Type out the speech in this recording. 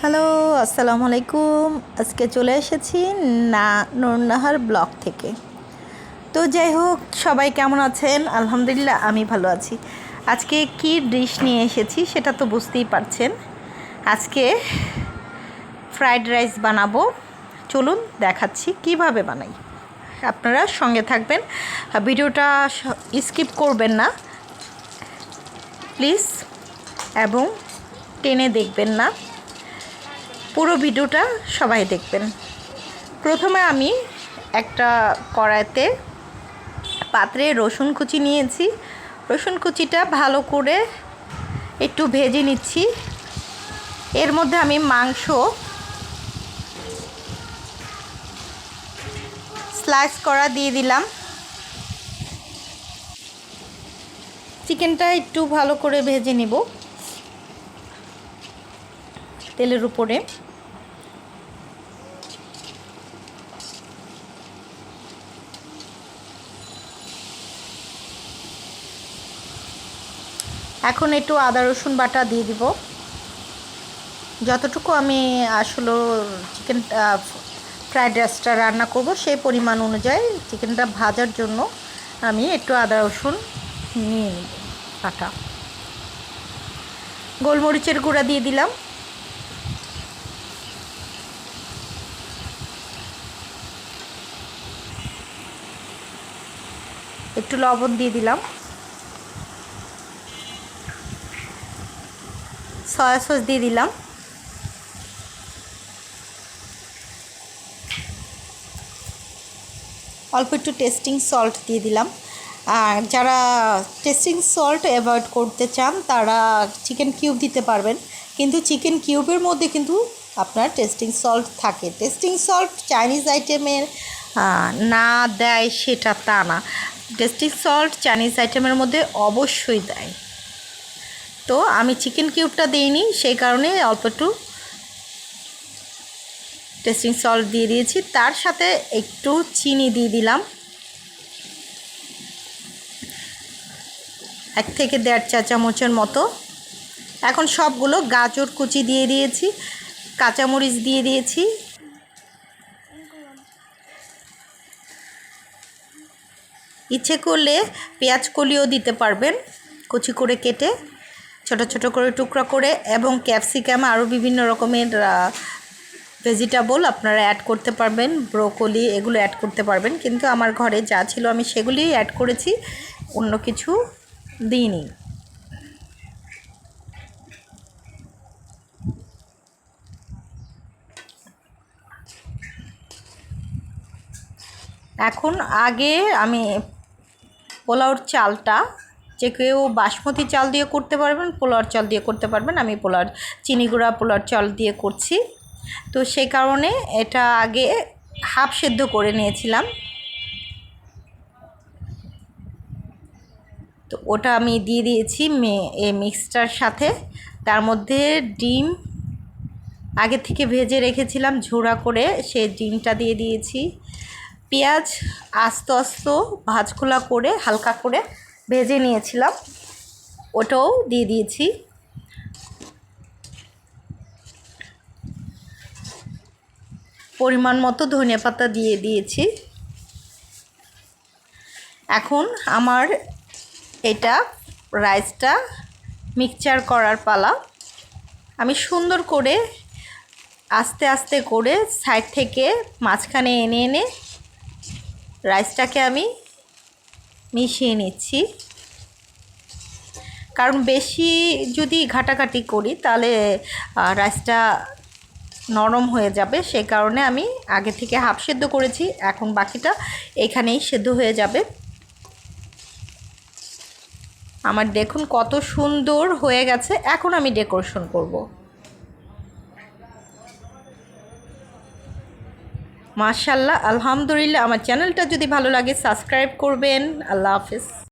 Hello, আসসালামু আলাইকুম। আজকে চলে এসেছি না, নুরনাহার ব্লগ থেকে। তো যাই হোক, সবাই কেমন আছেন? আলহামদুলিল্লাহ, আমি ভালো আছি। আজকে কি ডিশ নিয়ে এসেছি সেটা তো বুঝতেই পারছেন। আজকে ফ্রাইড রাইস বানাবো। চলুন দেখাচ্ছি কীভাবে বানাই। আপনারা সঙ্গে থাকবেন। ভিডিওটা স্কিপ করবেন না। প্লিজ, এবং টেনে দেখবেন না। পুরো ভিডিওটা সবাই দেখবেন। প্রথমে আমি একটা কড়াইতে পাত্রে রসুন কুচি নিয়েছি। রসুন কুচিটা ভালো করে একটু ভেজে নিচ্ছি। এর মধ্যে আমি মাংস স্লাইস করা দিয়ে দিলাম। চিকেনটা একটু ভালো করে ভেজে নিব। তেলের উপরে। এখন একটু আদা, রসুন বাটা দিয়ে দিব। যতটুকু আমি আসলে চিকেন ফ্রাইড রাইসটা রান্না করব, সেই পরিমাণ অনুযায়ী চিকেনটা ভাজার জন্য আমি একটু আদা, রসুন নিয়ে নিব বাটা। গোলমরিচের গুঁড়া দিয়ে দিলাম। একটু লবণ দিয়ে দিলাম। সয়া সস দিয়ে দিলাম। অল্প একটু টেস্টিং সল্ট দিয়ে দিলাম। আর যারা টেস্টিং সল্ট অ্যাভয়েড করতে চান, তারা চিকেন কিউব দিতে পারবেন। কিন্তু চিকেন কিউবের মধ্যে কিন্তু আপনার টেস্টিং সল্ট থাকে। টেস্টিং সল্ট চাইনিজ আইটেমের না দেয় সেটা তা না। টেস্টিং সল্ট চাইনিজ আইটেমের মধ্যে অবশ্যই দেয়। তো আমি চিকেন কিউবটা দিইনি, সেই কারণে অল্প একটু টেস্টিং সল্ট দিয়ে দিয়েছি। তার সাথে একটু চিনি দিয়ে দিলাম। এক থেকে দেড় চা চামচের মতো। এখন সবগুলো গাজর কুচি দিয়ে দিয়েছি, কাঁচামরিচ দিয়ে দিয়েছি। ইচ্ছে করলে পেঁয়াজ কলিও দিতে পারবেন, কুচি করে কেটে। ছোট ছোট করে টুকরা করে এবং ক্যাপসিকাম আরও বিভিন্ন রকমের ভেজিটেবল আপনারা অ্যাড করতে পারবেন ব্রোকলি এগুলো অ্যাড করতে পারবেন। কিন্তু আমার ঘরে যা ছিল আমি সেগুলিই অ্যাড করেছি, অন্য কিছু দিইনি। এখন আগে আমি পোলাওর চালটা যে কেউ বাসমতি চাল দিয়ে করতে পারবেন, পোলাওর চাল দিয়ে করতে পারবেন। আমি পোলার চিনি গুঁড়া পোলার চাল দিয়ে করছি। তো সেই কারণে এটা আগে হাফ সেদ্ধ করে নিয়েছিলাম। তো ওটা আমি দিয়ে দিয়েছি মে এ মিক্সটার সাথে। তার মধ্যে ডিম আগে থেকে ভেজে রেখেছিলাম ঝোড়া করে সে ডিমটা দিয়ে দিয়েছি। পেঁয়াজ আস্তে আস্তে ভাজখোলা করে, হালকা করে ভেজে নিয়েছিলাম। ওটাও দিয়ে দিয়েছি। পরিমাণ মতো ধনিয়া পাতা দিয়ে দিয়েছি। এখন আমার এটা রাইসটা মিক্সচার করার পালা। আমি সুন্দর করে আস্তে আস্তে করে সাইড থেকে মাঝখানে এনে এনে রাইসটাকে আমি মিশিয়ে নিচ্ছি। কারণ বেশি যদি ঘাটাঘাটি করি, তাহলে রাইসটা নরম হয়ে যাবে। সে কারণে আমি আগে থেকে হাফ সেদ্ধ করেছি, এখন বাকিটা এখানেই সেদ্ধ হয়ে যাবে। আমার দেখুন কত সুন্দর হয়ে গেছে। এখন আমি ডেকোরেশন করব। মাশাল্লাহ আলহামদুলিল্লাহ। আমার চ্যানেলটা যদি ভালো লাগে সাবস্ক্রাইব করবেন। আল্লাহ হাফিজ।